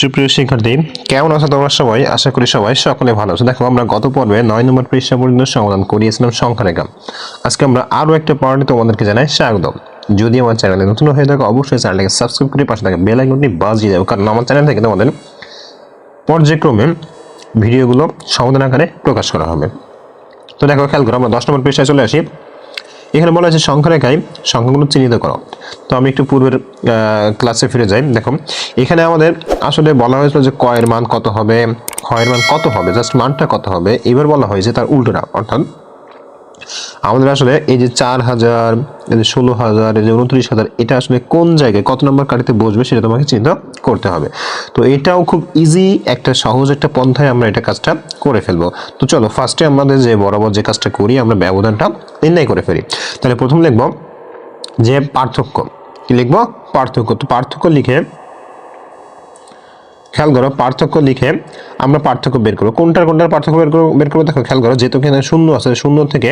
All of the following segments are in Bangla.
সুপ্রিয় শিক্ষার্থী, কেমন আছো তোমরা সবাই? আশা করি সবাই সকলে ভালো আছো। দেখো, আমরা গত পর্বে নয় নম্বর পৃষ্ঠা পর্যন্ত সমাধান করিয়েছিলাম সংখ্যা রেখা। আজকে আমরা আরও একটা পার্টে তোমাদেরকে জানাই স্বাগত যদি আমার চ্যানেলে নতুন হয়ে থাকে, অবশ্যই চ্যানেলটাকে সাবস্ক্রাইব করে পাশে থাকে বেল আইকনটি বাজিয়ে দেবো কারণ আমার চ্যানেল থেকে তোমাদের পর্যায়ক্রমে ভিডিওগুলো সমাধান আকারে প্রকাশ করা হবে। তো দেখো, খেয়াল করো, আমরা দশ নম্বর পৃষ্ঠায় চলে আসি। এখানে বলা হয়েছে সংখ্যা রেখায় সংখ্যাগুলো চিহ্নিত করো। তো আমি একটু পূর্বের ক্লাসে ফিরে যাই। দেখো, এখানে আমাদের আসলে বলা হয়েছিল যে কয়ের মান কত হবে ক্ষয়ের মান কত হবে জাস্ট মানটা কত হবে, এবার বলা হয়েছে তার উল্টোটা, অর্থাৎ আমাদের আসলে এই যে চার হাজার, এই যে ষোলো হাজার, এই যে উনত্রিশ হাজার, এটা আসলে কোন জায়গায়, কত নম্বর কাটিতে বসবে সেটা তোমাকে চিন্তা করতে হবে। তো এটাও খুব ইজি একটা সহজ একটা পন্থায় আমরা এটা কাজটা করে ফেলব। তো চলো ফার্স্টে আমাদের যে বরাবর যে কাজটা করি, আমরা ব্যবধানটা নির্ণয় করে ফেলি। তাহলে প্রথম লিখব যে পার্থক্য। কি লিখব? পার্থক্য। তো পার্থক্য লিখে খেয়াল করো, পার্থক্য লিখে আমরা পার্থক্য বের করব। কোনটার কোনটার পার্থক্য বের করব বের করব? দেখো, খেয়াল করো, যেহেতু এখানে শূন্য আছে, শূন্য থেকে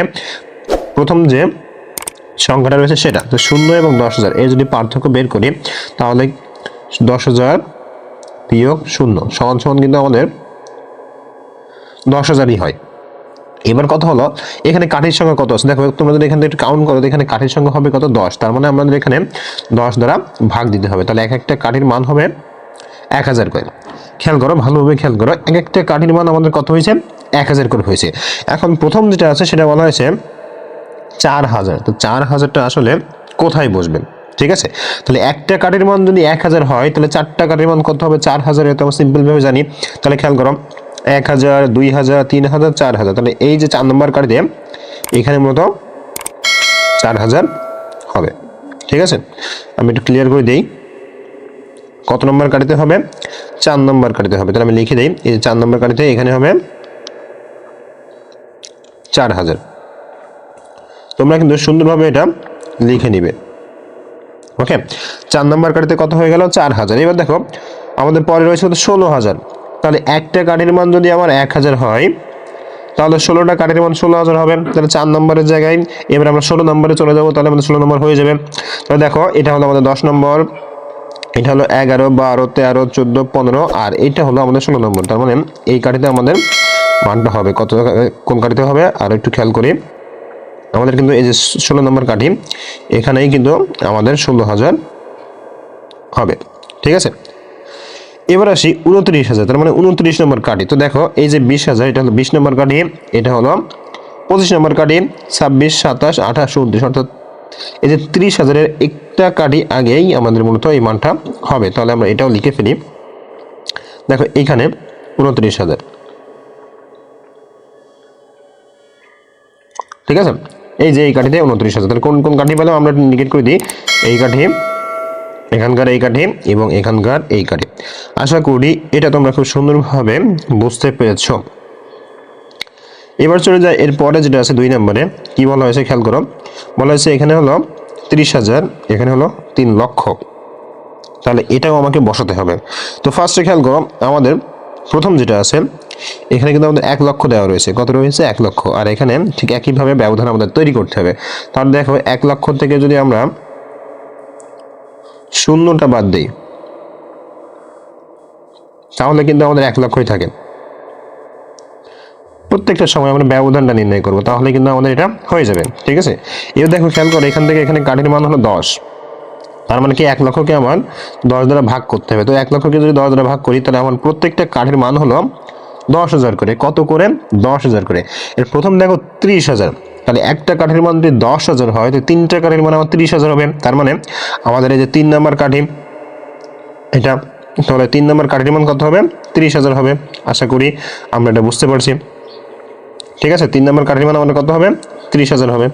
প্রথম যে সংখ্যাটা রয়েছে সেটা। তো শূন্য এবং দশ হাজার, এর যদি পার্থক্য বের করি, তাহলে দশ হাজার বিয়োগ শূন্য, সমান সমান কিন্তু আমাদের দশ হাজারই হয়। এবার কথা হলো, এখানে কাঠির সংখ্যা কত আছে? দেখো, তোমরা যদি এখান একটু কাউন্ট করো, এখানে কাঠির সংখ্যা হবে কত? দশ। তার মানে আমাদের এখানে দশ দ্বারা ভাগ দিতে হবে। তাহলে এক একটা কাঠির মান হবে এক হাজার করে। খেয়াল করো, ভালোভাবে খেয়াল করো। এক একটা কাঠির মান আমাদের কত হয়েছে? এক হাজার করে হয়েছে। এখন প্রথম যেটা আছে, সেটা বলা হয়েছে চার হাজার। তো চার হাজারটা আসলে কোথায় বসবেন ঠিক আছে? তাহলে একটা কাঠের মান যদি এক হাজার হয়, তাহলে চারটা কাঠের মান কত হবে চার হাজার এত আমরা সিম্পলভাবে জানি। তাহলে খেয়াল করো, এক হাজার, দুই হাজার, তিন হাজার, চার হাজার। তাহলে এই যে চার নম্বর কাঠিতে এখানে মতো চার হাজার হবে। ঠিক আছে? আমি একটু ক্লিয়ার করে দিই। কত নম্বর কাটিতে হবে? চার নম্বর কাটিতে হবে। তাহলে আমি লিখে দিই, এই চার নম্বর কাটিতে এখানে হবে চার হাজার। তোমরা কিন্তু সুন্দরভাবে এটা লিখে নিবে। ওকে? চার নম্বর কাটিতে কত হয়ে গেল? চার হাজার। এবার দেখো, আমাদের পরে রয়েছে কত? ষোলো হাজার। তাহলে একটা কাঠের মান যদি আমার এক হাজার হয়, তাহলে ষোলোটা কাঠের মান ষোলো হাজার হবে। তাহলে চার নম্বরের জায়গায় এবার আমরা ষোলো নম্বরে চলে যাব, তাহলে আমাদের ষোলো নম্বর হয়ে যাবে। তাহলে দেখো, এটা হলো আমাদের দশ নম্বর এটা হলো এগারো, বারো, তেরো, চোদ্দ, পনেরো, আর এইটা হলো আমাদের ষোলো নম্বর। তার মানে এই কাঠিতে আমাদের মানটা হবে। কত, কোন কাঠিতে হবে? আর একটু খেয়াল করি। আমাদের কিন্তু এই যে ষোলো নম্বর কাঠি, এখানেই কিন্তু আমাদের ষোলো হাজার হবে। ঠিক আছে? এবার আসি উনত্রিশ হাজার। তার মানে উনত্রিশ নম্বর কাঠি। তো দেখো, এই যে বিশ হাজার, এটা হলো বিশ নম্বর কাঠি, এটা হলো পঁচিশ নম্বর কাঠি, ছাব্বিশ, সাতাশ, আঠাশ, উনত্রিশ, অর্থাৎ এই যে ত্রিশ হাজারের একটা কাঠি আগেই আমাদের মূলত এই মানটা হবে। তাহলে আমরা এটাও লিখে ফেলি। দেখো এইখানে উনত্রিশ হাজার। ঠিক আছে? এই যে এই কাঠিতে উনত্রিশ হাজার। তাহলে কোন কোন কাঠি পেলাম আমরা নিকেট করে দিই। এই কাঠি, এখানকার এই কাঠি এবং এখানকার এই কাঠি। আশা করি এটা তোমরা খুব সুন্দরভাবে বুঝতে পেরেছ। এবার চলে যায় এর পরে যেটা আছে দুই নম্বরে, কি বলা হয়েছে খেয়াল করো, বলা হয়েছে এখানে হলো তিরিশ হাজার, এখানে হলো তিন লক্ষ। তাহলে এটাও আমাকে বসাতে হবে। তো ফার্স্টে খেয়াল করো, আমাদের প্রথম যেটা আছে, এখানে কিন্তু আমাদের এক লক্ষ দেওয়া রয়েছে। কত রয়েছে? এক লক্ষ। আর এখানে ঠিক একইভাবে ব্যবধান আমাদের তৈরি করতে হবে। তাহলে দেখো, এক লক্ষ থেকে যদি আমরা শূন্যটা বাদ দিই, তাহলে কিন্তু আমাদের এক লক্ষই থাকে। প্রত্যেকটা সময় আমরা ব্যবধানটা নির্ণয় করব, তাহলে কিন্তু আমাদের এটা হয়ে যাবে, ঠিক আছে? এবার দেখো, খেয়াল করো, এখান থেকে এখানে কাঠের মান হলো দশ। তার মানে কি, এক লক্ষকে আমার দশ দ্বারা ভাগ করতে হবে। তো এক লক্ষকে যদি দশ দ্বারা ভাগ করি, তাহলে আমার প্রত্যেকটা কাঠের মান হলো দশ হাজার করে। কত করে? দশ হাজার করে। এর প্রথম দেখো, ত্রিশ হাজার। তাহলে একটা কাঠের মান যদি দশ হাজার হয়, তো তিনটা কাঠের মান আমার ত্রিশ হাজার হবে। তার মানে আমাদের এই যে তিন নাম্বার কাঠি, এটা তাহলে তিন নাম্বার কাঠের মান কত হবে? ত্রিশ হাজার হবে। আশা করি আমরা এটা বুঝতে পারছি। ঠিক আছে? তিন নম্বর কাঠির মান আমাদের কত হবে? ত্রিশ হাজার হবে।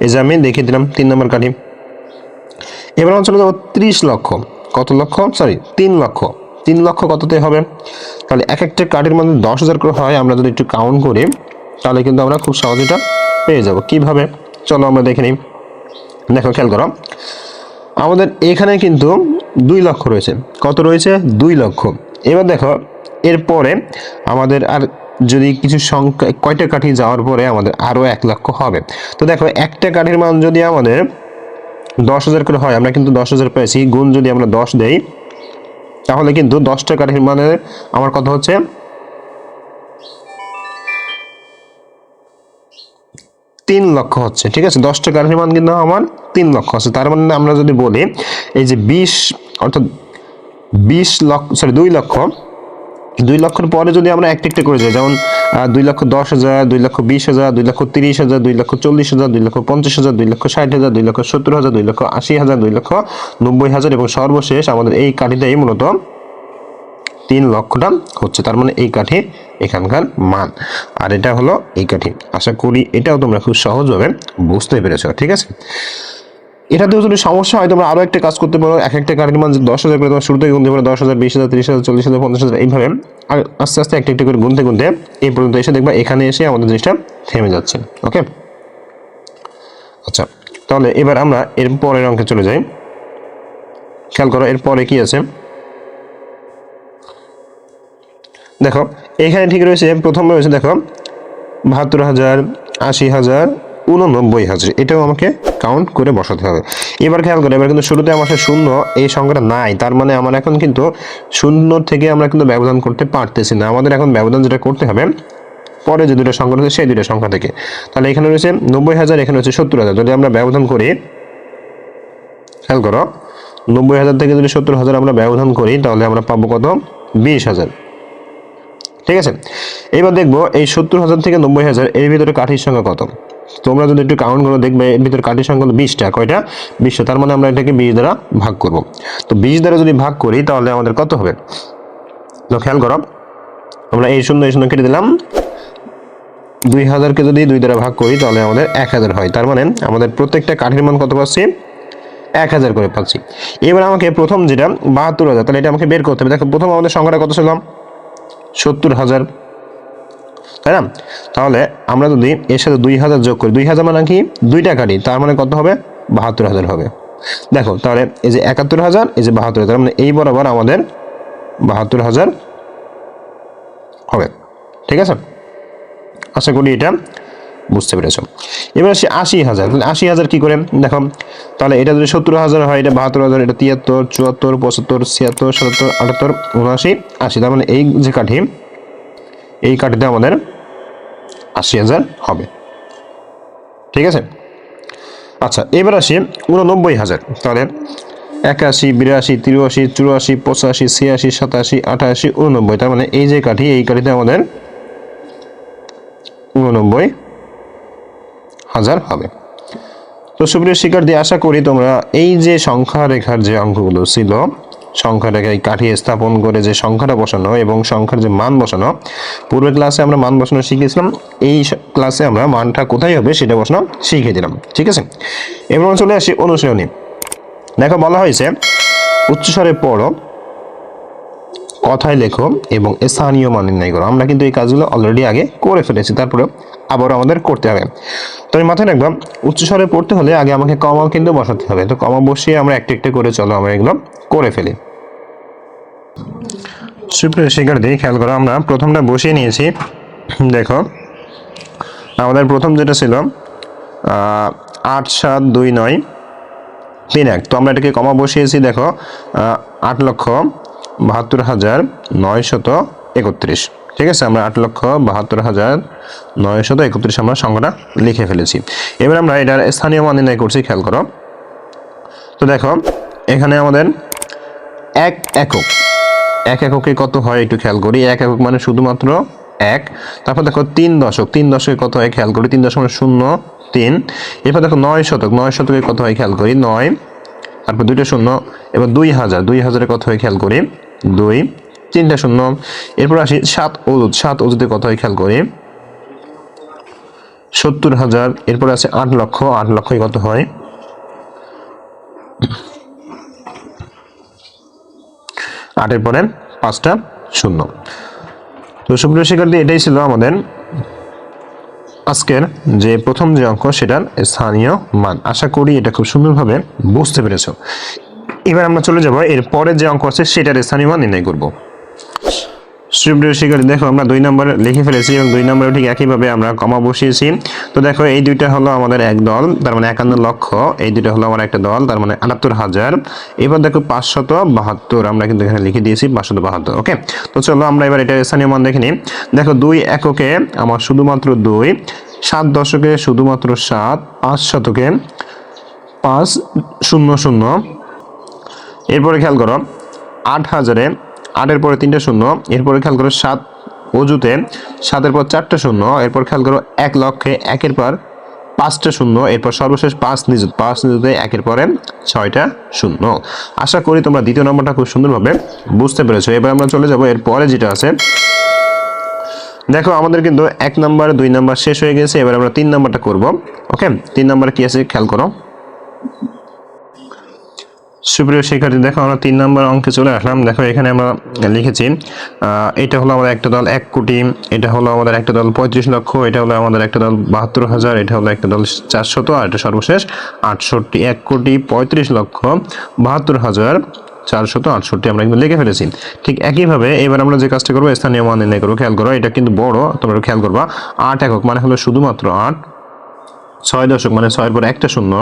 এই যে আমি দেখিয়ে দিলাম তিন নম্বর কাঠি। এবার আমরা চলে যাব ত্রিশ লক্ষ। কত লক্ষ? সরি তিন লক্ষ। তিন লক্ষ কততে হবে? তাহলে এক একটা কাঠের মধ্যে দশ হাজার করে হয়। আমরা যদি একটু কাউন্ট করি, তাহলে কিন্তু আমরা খুব সহজে এটা পেয়ে যাব। কীভাবে? চলো আমরা দেখে নিই। দেখো, খেয়াল করো। আমাদের এখানে কিন্তু দুই লক্ষ রয়েছে। কত রয়েছে? দুই লক্ষ। এবার দেখো, এরপরে আমাদের আর যদি কিছু সংখ্যা, কয়টা কাঠি যাওয়ার পরে আমাদের আরও এক লক্ষ হবে। তো দেখো, একটা কাঠির মান যদি আমাদের দশ হাজার করে হয়, আমরা কিন্তু দশ হাজার পেয়েছি। গুণ যদি আমরা দশ দেই, তাহলে কিন্তু দশটা কাঠির মানের আমার কথা হচ্ছে তিন লক্ষ হচ্ছে, ঠিক আছে? দশটা কাঠির মান কিন্তু আমার তিন লক্ষ আছে। তার মানে আমরা যদি বলি, এই যে বিশ, অর্থাৎ বিশ লক্ষ সরি দুই লক্ষ দুই লক্ষর পরে যদি আমরা একটা একটা করে যাই, যেমন দুই লক্ষ দশ হাজার, দুই লক্ষ বিশ হাজার, দুই লক্ষ তিরিশ হাজার, দুই লক্ষ চল্লিশ হাজার, দুই লক্ষ পঞ্চাশ হাজার, দুই লক্ষ ষাট হাজার, দুই লক্ষ সত্তর হাজার, দুই লক্ষ আশি হাজার, দুই লক্ষ নব্বই হাজার এবং সর্বশেষ আমাদের এই কাঠিটাই মূলত তিন লক্ষটা হচ্ছে, তার মানে এই কাঠি এখানকার মান। আর এটা হলো এই কাঠি। আশা করি এটাও তোমরা খুব সহজভাবে বুঝতে পেরেছ, ঠিক আছে? এটাতেও যদি সমস্যা হয়, তোমরা আরও একটা কাজ করতে পারো। এক একটা কাঠের মান দশ হাজার করে তোমার শুরু থেকে গুনতে পারো। দশ হাজার, বিশ হাজার, তিরিশ হাজার, চল্লিশ হাজার, পঞ্চাশ হাজার, এইভাবে আর আস্তে আস্তে একটা একটা করে গুনতে গুনতে এই পর্যন্ত এসে দেখবা এখানে এসে আমাদের জিনিসটা থেমে যাচ্ছে। ওকে আচ্ছা তাহলে এবার আমরা এর পরের অঙ্কে চলে যাই। খেয়াল করো, এর পরে কি আছে? দেখো, এখানে ঠিক রয়েছে, প্রথম রয়েছে দেখো, বাহাত্তর হাজার, আশি হাজার উননব্বই হাজার। এটাও আমাকে কাউন্ট করে বসাতে হবে। এবার খেয়াল করে, এবার কিন্তু শুরুতে আমার শূন্য, এই সংখ্যাটা নাই। তার মানে আমার এখন কিন্তু শূন্য থেকে আমরা কিন্তু ব্যবধান করতে পারতেছি না। আমাদের এখন ব্যবধান যেটা করতে হবে, পরে যে দুটো সংখ্যা রয়েছে, সেই দুটো সংখ্যা থেকে। তাহলে এখানে রয়েছে নব্বই হাজার, এখানে রয়েছে সত্তর হাজার। যদি আমরা ব্যবধান করি, খেয়াল করো, নব্বই হাজার থেকে যদি সত্তর হাজার আমরা ব্যবধান করি, তাহলে আমরা পাবো কত? বিশ হাজার। ঠিক আছে? এবার দেখব, এই সত্তর হাজার থেকে নব্বই হাজার, এর ভিতরে কাঠির সংখ্যা কত? তোমরা যদি একটু কাউন্ট করো দেখবে, এর ভিতরে কাঠির সংখ্যা হলো বিশটা। কয়টা? বিশটা। তার মানে আমরা এটাকে বিশ দ্বারা ভাগ করব। তো বিশ দ্বারা যদি ভাগ করি, তাহলে আমাদের কত হবে? তো খেয়াল করো, আমরা এই শূন্য এই শূন্য কেটে দিলাম। দুই হাজারকে যদি দুই দ্বারা ভাগ করি, তাহলে আমাদের এক হাজার হয়। তার মানে আমাদের প্রত্যেকটা কাঠির মান কত পাচ্ছি? এক হাজার করে পাচ্ছি। এবার আমাকে প্রথম যেটা বাহাত্তর হাজার, তাহলে এটা আমাকে বের করতে হবে। দেখো, প্রথম আমাদের সংখ্যাটা কত ছিল? সত্তর হাজার। তাই না? তাহলে আমরা যদি এর সাথে দুই হাজার যোগ করি, দুই হাজার মানে কি? দুইটা কাটি তার মানে কত হবে? বাহাত্তর হাজার হবে। দেখো, তাহলে এই যে একাত্তর হাজার, এই যে বাহাত্তর হাজার মানে এই বরাবর আমাদের বাহাত্তর হাজার হবে। ঠিক আছে? আশা করি এটা বুঝতে পেরেছ। এবার আসি আশি হাজার। আশি হাজার কি করে? দেখো, তাহলে এটা যদি সত্তর হাজার হয়, এটা বাহাত্তর হাজার, এটা তিয়াত্তর, চুয়াত্তর, পঁচাত্তর, ছিয়াত্তর, সাতাত্তর, আটাত্তর, উনআশি, আশি। তার মানে এই যে কাঠি, এই কাঠিতে আমাদের আশি হাজার হবে। ঠিক আছে? আচ্ছা এবার আসি উননব্বই হাজার। তাহলে একাশি, বিরাশি, তিরাশি, চুরাশি, পঁচাশি, ছিয়াশি, সাতাশি আটাশি উননব্বই। তার মানে এই যে কাঠি, এই কাঠিতে আমাদের উননব্বই হাজার হবে। তো সুপ্রিয় শিক্ষার্থী, আশা করি তোমরা এই যে সংখ্যা রেখার যে অঙ্কগুলো ছিল সংখ্যা রেখায় কাঠিয়ে স্থাপন করে যে সংখ্যাটা বসানো এবং সংখ্যার যে মান বসানো, পূর্বের ক্লাসে আমরা মান বসানো শিখেছিলাম এই ক্লাসে আমরা মানটা কোথায় হবে সেটা বসানো শিখে দিলাম, ঠিক আছে? এবং চলে আসি অনুশীলনী। দেখো বলা হয়েছে, উচ্চস্বরে পড়ো, কথায় লেখো এবং স্থানীয় মান নির্ণয় করো। আমরা কিন্তু এই কাজগুলো অলরেডি আগে করে ফেলেছি, তারপরে আবারও আমাদের করতে হবে। তো আমি মাথায় রাখলাম উচ্চস্বরে পড়তে হলে আগে আমাকে কমা কিন্তু বসাতে হবে। তো কমা বসিয়ে আমরা একটা একটা করে চলো আমরা এগুলো করে ফেলি। সুপ্রিয় শিক্ষার্থী, খেয়াল করো আমরা প্রথমটা বসিয়ে নিয়েছি। দেখো, আমাদের প্রথম যেটা ছিল আট সাত দুই নয় তিন এক। তো আমরা এটাকে কমা বসিয়েছি, দেখো আট লক্ষ বাহাত্তর হাজার নয়শত একত্রিশ। ঠিক আছে, আমরা আট লক্ষ বাহাত্তর হাজার নয়শত একত্রিশ আমরা সংখ্যাটা লিখে ফেলেছি। এবার আমরা এটার স্থানীয় মান নির্ণয় করছি, খেয়াল করো। তো দেখো, এখানে আমাদের এক একক এক এককে কত হয় একটু খেয়াল করি। এক একক মানে শুধুমাত্র এক। তারপর দেখো তিন দশক। তিন দশকে কত হয় খেয়াল করি? তিন দশক মানে শূন্য, তিন। এরপর দেখো নয় শতক। নয় শতকে কত হয় খেয়াল করি? নয়। তারপর দুইটা শূন্য। এবার দুই হাজার। দুই হাজারে কত হয় খেয়াল করি? দুই। তিনটা শূন্য। এরপর আসি সাত অজুত সাত অজুতে কত হয় খেয়াল করি? সত্তর হাজার। এরপর আছে আট লক্ষ। আট লক্ষই কত হয়? আটের পরে পাঁচটা শূন্য। তো সুপ্রিয় শিক্ষার্থী, এটাই ছিল আমাদের আজকের যে প্রথম যে অঙ্ক, সেটার স্থানীয় মান। আশা করি এটা খুব সুন্দরভাবে বুঝতে পেরেছ। এবার আমরা চলে যাব, এর পরে যে অঙ্ক আছে, সেটার স্থানীয় মান নির্ণয় করব। সুপ্রিয় শিক্ষার্থী দেখো আমরা দুই নম্বর লিখে ফেলেছি এবং দুই নম্বরে ঠিক একইভাবে আমরা কমা বসিয়েছি। তো দেখো, এই দুইটা হলো আমাদের এক দল, তার মানে একান্ন লক্ষ। এই দুইটা হলো আমার একটা দল, তার মানে আটাত্তর হাজার। এবার দেখো পাঁচশত বাহাত্তর, আমরা কিন্তু এখানে লিখে দিয়েছি পাঁচশত বাহাত্তর, ওকে? তো চলো আমরা এবার এটা স্থানীয় মান দেখে দেখো, দুই এককে আমার শুধুমাত্র দুই, সাত দশকে শুধুমাত্র সাত, পাঁচ শতকে পাঁচ, শূন্য শূন্য। এরপরে খেয়াল করো, আট হাজারে আটের পরে তিনটে শূন্য, এরপরে খেয়াল করো সাত অজুতে, সাতের পর চারটে শূন্য, এরপর খেয়াল করো এক লক্ষে একের পর পাঁচটা শূন্য, এরপর সর্বশেষ পাঁচ নিযুত পাঁচ নিযুতে একের পরে ছয়টা শূন্য। আশা করি তোমরা দ্বিতীয় নম্বরটা খুব সুন্দরভাবে বুঝতে পেরেছ। এবার আমরা চলে যাব, এর পরে যেটা আছে। দেখো, আমাদের কিন্তু এক নাম্বার, দুই নাম্বার শেষ হয়ে গেছে। এবার আমরা তিন নাম্বারটা করব, ওকে? তিন নাম্বার কি আছে? খেয়াল করো। সুপ্রিয় শিক্ষার্থী, দেখো আমরা তিন নম্বর অঙ্কে চলে আসলাম। দেখো এখানে আমরা লিখেছি এটা হলো আমাদের একটা দল এক কোটি, এটা হলো আমাদের একটা দল পঁয়ত্রিশ লক্ষ, এটা হলো আমাদের একটা দল বাহাত্তর হাজার, এটা হলো একটা দল চারশত, আর এটা সর্বশেষ আটষট্টি, এক কোটি পঁয়ত্রিশ লক্ষ বাহাত্তর হাজার চারশত আটষট্টি আমরা কিন্তু লিখে ফেলেছি। ঠিক একইভাবে এবার আমরা যে কাজটা করব, স্থানীয় মান নির্ণয় করব। খেয়াল করো, এটা কিন্তু বড়, তোমরা খেয়াল করবা। আট একক মানে হলো শুধুমাত্র আট ছয় দশক মানে ছয়ের পরে একটা শূন্য,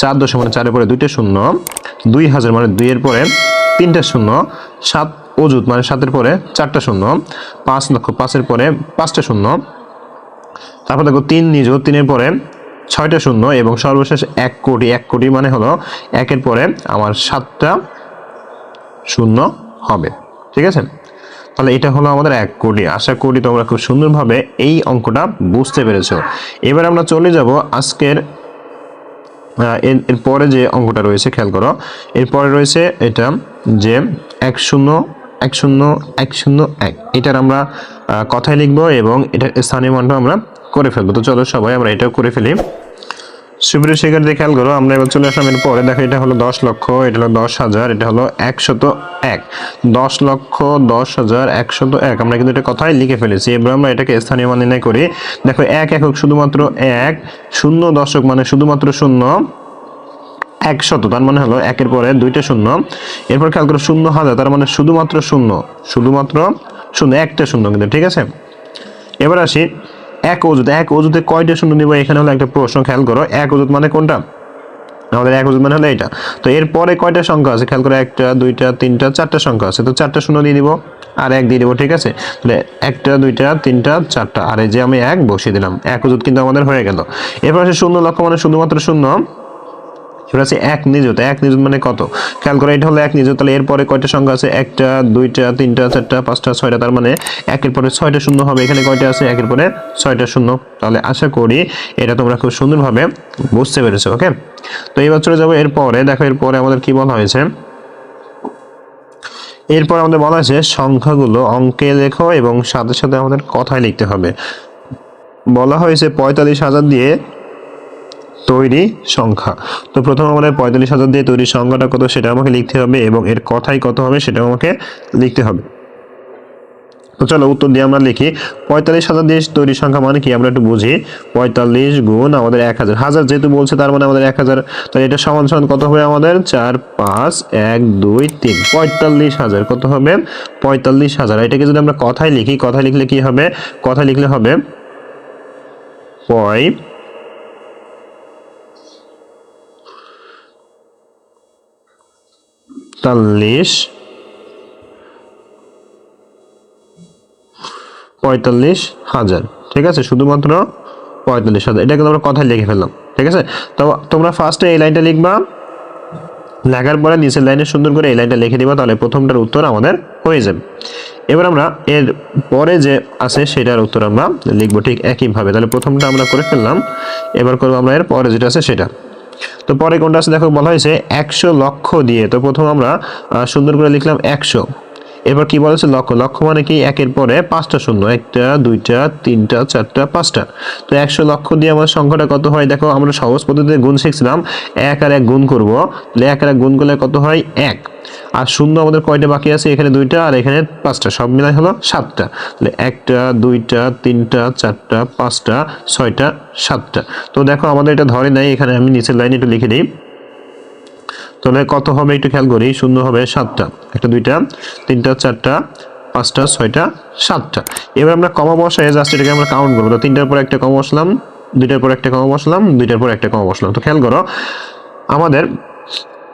চার দশক মানে চারের পরে দুইটা শূন্য, দুই হাজার মানে দুইয়ের পরে তিনটা শূন্য, সাত অজুত মানে সাতের পরে চারটা শূন্য, পাঁচ লক্ষ পাঁচের পরে পাঁচটা শূন্য। তারপর দেখো তিন নিজ তিনের পরে ছয়টা শূন্য এবং সর্বশেষ এক কোটি এক কোটি মানে হলো একের পরে আমার সাতটা শূন্য হবে। ঠিক আছে? তাহলে এটা হলো আমাদের এক কোটি। আশা করি তোমরা খুব সুন্দরভাবে এই অঙ্কটা বুঝতে পেরেছ। এবার আমরা চলে যাব আজকের আহ, এর এর যে অঙ্কটা রয়েছে খেয়াল করো। এরপরে রয়েছে এটা যে এক শূন্য এক শূন্য এক শূন্য এক। এটার আমরা কথায় লিখব এবং এটার স্থানীয় মানটা আমরা করে ফেলব। তো চলো সবাই আমরা এটাও করে ফেলি। সুপ্রিয় শিক্ষার্থী, খেয়াল করো, আমরা এবার চলে আসলাম এর পরে। দেখো, এটা হলো দশ লক্ষ, এটা হলো দশ হাজার, এটা হলো একশত এক। দশ লক্ষ দশ হাজার একশত এক, আমরা কিন্তু এটা কথাই লিখে ফেলেছি। এবার আমরা এটাকে স্থানীয় মান নির্ণয় করি। দেখো, এক একক শুধুমাত্র এক, শূন্য দশক মানে শুধুমাত্র শূন্য, একশত, তার মানে হলো একের পরে দুইটা শূন্য। এরপর খেয়াল করো, শূন্য হাজার, তার মানে শুধুমাত্র শূন্য শুধুমাত্র শূন্য, একটা শূন্য কিন্তু, ঠিক আছে? এবার আসি এক অজুত এক অজুতে কয়টা শূন্য নিব? এখানে হলো একটা প্রশ্ন, খেয়াল করো। এক অজুত মানে কোনটা? আমাদের এক অজুত মানে হলো এটা তো এরপরে কয়টা সংখ্যা আছে? খেয়াল করো, একটা, দুইটা, তিনটা, চারটা সংখ্যা আছে। তো চারটা শূন্য দিয়ে দিব আর এক দিয়ে দিব, ঠিক আছে? তাহলে একটা, দুইটা, তিনটা, চারটা। আর এই যে আমি এক বসিয়ে দিলাম। এক অজুত কিন্তু আমাদের হয়ে গেল। এরপর আছে শূন্য লক্ষ্য মানে শুধুমাত্র শূন্য। এবার আছে এক নিযুত। এক নিযুত মানে কত? খেয়াল করে, এটা হলো এক নিযুত। তাহলে এরপরে কয়টা সংখ্যা আছে? একটা, দুইটা, তিনটা, চারটা, পাঁচটা, ছয়টা। তার মানে একের পরে ছয়টা শূন্য হবে। এখানে কয়টা আছে? একের পরে ছয়টা শূন্য। তাহলে আশা করি এটা তোমরা খুব সুন্দরভাবে বুঝতে পেরেছ, ওকে? তো এবার চলে যাব এরপরে। দেখো, এরপরে আমাদের কি বলা হয়েছে? এরপর আমাদের বলা হয়েছে সংখ্যাগুলো অঙ্কে লেখো এবং সাথে সাথে আমাদের কথায় লিখতে হবে। বলা হয়েছে পঁয়তাল্লিশ হাজার দিয়ে তৈরি সংখ্যা। তো প্রথম আমাদের পঁয়তাল্লিশ হাজার দিয়ে তৈরি সংখ্যাটা কত সেটা আমাকে লিখতে হবে এবং এর কথাই কত হবে সেটাও আমাকে লিখতে হবে। তো চলো উত্তর দিয়ে আমরা লিখি, পঁয়তাল্লিশ হাজার দিয়ে তৈরি সংখ্যা মানে কি? আমরা একটু বুঝি। পঁয়তাল্লিশ গুণ আমাদের এক হাজার। হাজার যেহেতু বলছে তার মানে আমাদের এক হাজার। তাহলে এটা সমান সমান কত হবে আমাদের? চার, পাঁচ, এক, দুই, তিন। পঁয়তাল্লিশ হাজার। কত হবে? পঁয়তাল্লিশ হাজার। এটাকে যদি আমরা কথায় লিখি, কথায় লিখলে কি হবে? কথায় লিখলে হবে পয় পঁয়তাল্লিশ পঁয়তাল্লিশ হাজার। ঠিক আছে? শুধুমাত্র পঁয়তাল্লিশ হাজার। এটাকে আমরা কথায় লিখে ফেললাম। ঠিক আছে? তো তোমরা ফার্স্টে এই লাইনটা লিখবা। লেখার পরে নিচের লাইনে সুন্দর করে এই লাইনটা লিখে দিবা, তাহলে প্রথমটার উত্তর আমাদের হয়ে যাবে। এবার আমরা এর পরে যে আছে সেটার উত্তর আমরা লিখব ঠিক একইভাবে। তাহলে প্রথমটা আমরা করে ফেললাম। এবার করব আমরা এর পরে যেটা আছে সেটা। তো পরে কোনটা আছে? দেখো বলা হয়েছে একশো লক্ষ দিয়ে। তো প্রথম আমরা সুন্দর করে লিখলাম একশো। এবার কি বলেছে? লক্ষ। লক্ষ মানে কি? একের পরে পাঁচটা শূন্য। একটা, দুইটা, তিনটা, চারটা, পাঁচটা। তো একশো লক্ষ দিয়ে আমাদের সংখ্যাটা কত হয়? দেখো, আমরা সহজ পদ্ধতিতে গুণ শিখছিলাম। এক আর এক গুণ করব। তাহলে এক আর এক গুণ করলে কত হয়? এক। আর শূন্য আমাদের কয়টা বাকি আছে? এখানে দুইটা আর এখানে পাঁচটা। সব মিলাই হলো সাতটা। তাহলে একটা, দুইটা, তিনটা, চারটা, পাঁচটা, ছয়টা, সাতটা। তো দেখো, আমাদের এটা ধরে নাই। এখানে আমি নিচের লাইনে একটু লিখে দিই। তাহলে কত হবে একটু খেয়াল করি, শূন্য হবে সাতটা। একটা, দুইটা, তিনটা, চারটা, পাঁচটা, ছয়টা, সাতটা। এবার আমরা কমা বসাই জাস্ট এটাকে আমরা কাউন্ট করব। তো তিনটার পর একটা কমা বসলাম, দুইটার পর একটা কমা বসলাম, দুইটার পর একটা কমা বসলাম। তো খেয়াল করো, আমাদের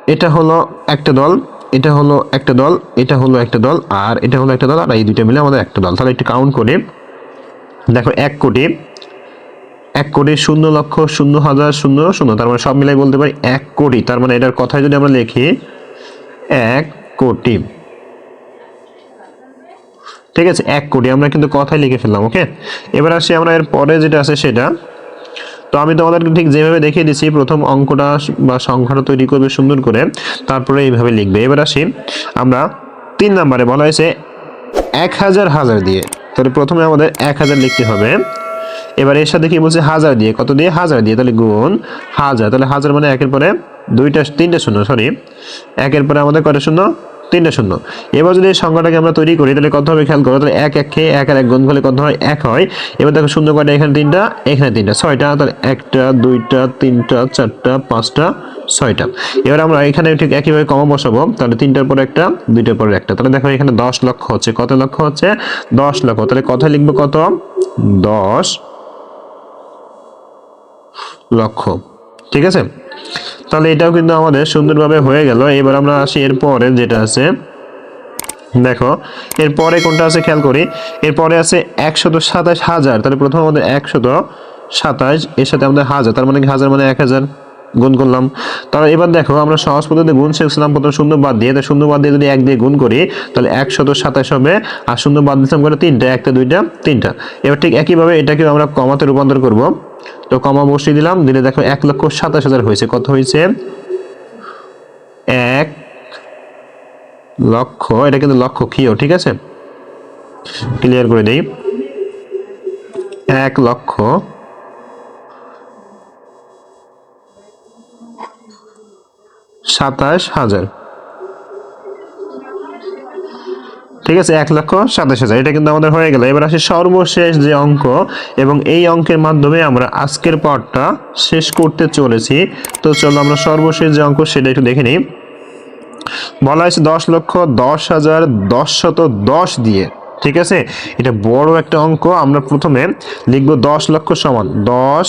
এটা হলো একটা দল, এটা হলো একটা দল, এটা হলো একটা দল, আর এটা হলো একটা দল, আর এই দুইটা মিলে আমাদের একটা দল। তাহলে একটু কাউন্ট করি। দেখো, এক কোটি এক কোটি শূন্য লক্ষ শূন্য হাজার শূন্য শূন্য, তার মানে সব মিলাই বলতে পারি এক কোটি। তার মানে এটার কথায় যদি আমরা লিখি, এক কোটি। ঠিক আছে, এক কোটি, আমরা কিন্তু কথায় লিখে ফেললাম, ওকে? এবার আসি আমরা এর পরে যেটা আছে সেটা। তো আমি তোমাদেরকে ঠিক যেভাবে দেখিয়ে দিচ্ছি, প্রথম অঙ্কটা বা সংখ্যাটা তৈরি করবে সুন্দর করে, তারপরে এইভাবে লিখবে। এবার আসি আমরা তিন নাম্বারে, বলা হয়েছে এক হাজার হাজার দিয়ে। তাহলে প্রথমে আমাদের এক হাজার লিখতে হবে। এবার এর সাথে কি বলছে? হাজার দিয়ে। কত দিয়ে? হাজার দিয়ে। তাহলে গুণ হাজার। তাহলে হাজার মানে একের পরে দুইটা তিনটা শূন্য সরি একের পরে আমাদের কটা শূন্য? তিনটা শূন্য। এবার যদি এই সংখ্যাটাকে আমরা তৈরি করি, তাহলে কত হবে? খেয়াল করো, তাহলে এক এক খেয়ে এক আর এক গুণ করলে কত হয়? এক হয়। এবার দেখো শূন্য কয়টা? এখানে তিনটা এখানে তিনটা। ছয়টা, তাহলে একটা, দুইটা, তিনটা, চারটা, পাঁচটা, ছয়টা। এবার আমরা এখানে ঠিক একইভাবে কমা বসাবো। তাহলে তিনটার পর একটা, দুইটার পর একটা। তাহলে দেখো এখানে দশ লক্ষ হচ্ছে। কত লক্ষ হচ্ছে? দশ লক্ষ। তাহলে কথা লিখব কত? দশ। লক্ষ ঠিক আছে? তাহলে এটাও কিন্তু আমাদের সুন্দরভাবে হয়ে গেল। এবার আমরা আসি এরপরে যেটা আছে। দেখো এরপরে কোনটা আছে খেয়াল করি? এরপরে আছে একশত সাতাশ হাজার। তাহলে প্রথম আমাদের একশত সাতাশ, এর সাথে আমাদের হাজার। তার মানে হাজার মানে এক হাজার? গুণ করলাম। তাহলে এবার দেখো, আমরা সহজ পদ্ধতিতে গুণ শিখছিলাম প্রথম শূন্য বাদ দিয়ে, তো শূন্য বাদ দিয়ে যদি এক দিয়ে গুণ করি, তাহলে একশত সাতাশ হবে, আর শূন্য বাদ দিলাম করে তিনটা, একটা, দুইটা, তিনটা। এবার ঠিক একইভাবে এটাকে আমরা কমাতে রূপান্তর করব। তো কমা বসিয়ে দিলাম, দিলে দেখো এক লক্ষ সাতাশ হাজার হয়েছে। কত হয়েছে? এক লক্ষ, এটা কিন্তু লক্ষ কিও ঠিক আছে? ক্লিয়ার করে দেই। এক লক্ষ সাতাশ হাজার। ঠিক আছে, এক লক্ষ সাতাশ হাজার। এটা কিন্তু আমাদের হয়ে গেল। এবার আসি সর্বশেষ যে অঙ্ক, এবং এই অঙ্কের মাধ্যমে আমরা আজকের পরটা শেষ করতে চলেছি। তো চলো আমরা সর্বশেষ যে অঙ্ক, সেটা একটু দেখে নিই। বলা হয়েছে দশ লক্ষ দশ হাজার দশ শত দশ দিয়ে। ঠিক আছে? এটা বড় একটা অঙ্ক। আমরা প্রথমে লিখব দশ লক্ষ সমান। দশ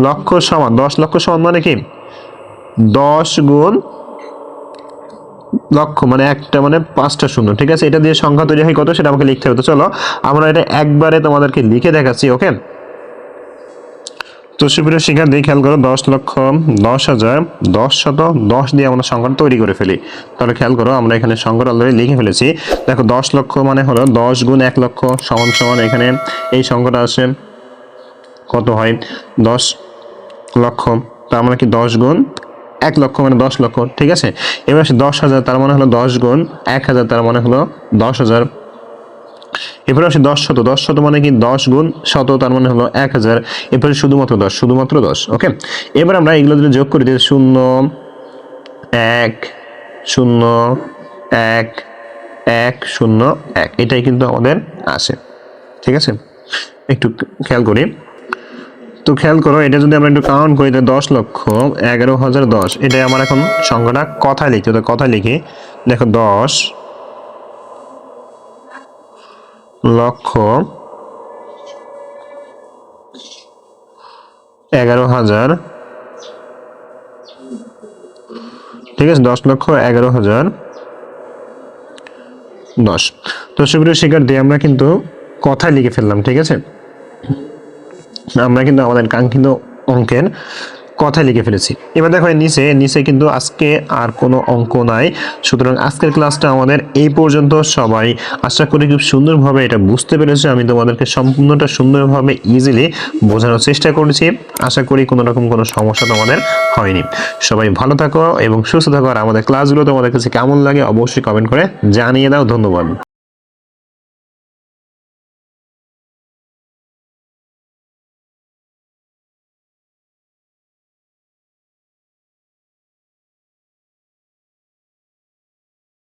লক্ষ সমান। দশ লক্ষ সমান মানে কি? দশ গুণ লক্ষ মানে একটা মানে পাঁচটা শূন্য, ঠিক আছে? এটা দিয়ে সংখ্যা তৈরি হয় কত? সেটা আমাকে লিখতে হবে। তো চলো, আমরা এটা একবারে তোমাদেরকে লিখে দেখাচ্ছি, ওকে? তো সুপ্রিয় শিক্ষার্থী, খেয়াল করো, দশ লক্ষ দশ হাজার দশ শত দশ দিয়ে আমরা সংখ্যাটা তৈরি করে ফেলি। তাহলে খেয়াল করো, আমরা এখানে সংখ্যাটা অলরেডি লিখে ফেলেছি। দেখো, দশ লক্ষ মানে হলো দশ গুণ এক লক্ষ সমান সমান এখানে এই সংখ্যাটা আসে কত হয়? দশ লক্ষ, তার মানে কি দশ গুণ এক লক্ষ মানে দশ লক্ষ, ঠিক আছে? এবার আসে দশ হাজার, তার মানে হলো দশ গুণ এক হাজার, তার মানে হলো দশ হাজার। এরপরে আসে দশ শত দশ শত মানে কি দশ গুণ শত, তার মানে হলো এক হাজার। এরপরে শুধুমাত্র দশ শুধুমাত্র দশ, ওকে? এবার আমরা এগুলো যদি যোগ করি যে শূন্য, এক শূন্য, এক এক, শূন্য, এক, এটাই কিন্তু আমাদের আসে, ঠিক আছে? একটু খেয়াল করি। তো খেয়াল করো, এটা যদি আমরা একটু কাউন্ট করি, তাহলে দশ লক্ষ এগারো হাজার দশ। এটাই আমার এখন সংখ্যাটা কথায় লিখতে, তো কথায় লিখি। দেখো, দশ লক্ষ এগারো হাজার, ঠিক আছে, দশ লক্ষ এগারো হাজার দশ। তো সেগুলো শিকার দিয়ে আমরা কিন্তু কথায় লিখে ফেললাম, ঠিক আছে? আমরা কিন্তু আমাদের কাঙ্ক্ষিত অঙ্কের কথা লিখে ফেলেছি। এবার দেখো নিচে নিচে কিন্তু আজকে আর কোনো অঙ্ক নাই। সুতরাং আজকের ক্লাসটা আমাদের এই পর্যন্ত। সবাই আশা করি খুব সুন্দরভাবে এটা বুঝতে পেরেছে। আমি তোমাদেরকে সম্পূর্ণটা সুন্দরভাবে ইজিলি বোঝানোর চেষ্টা করেছি। আশা করি কোনো রকম কোনো সমস্যা তোমাদের হয়নি। সবাই ভালো থাকো এবং সুস্থ থাকো। আর আমাদের ক্লাসগুলো তোমাদের কাছে কেমন লাগে অবশ্যই কমেন্ট করে জানিয়ে দাও। ধন্যবাদ।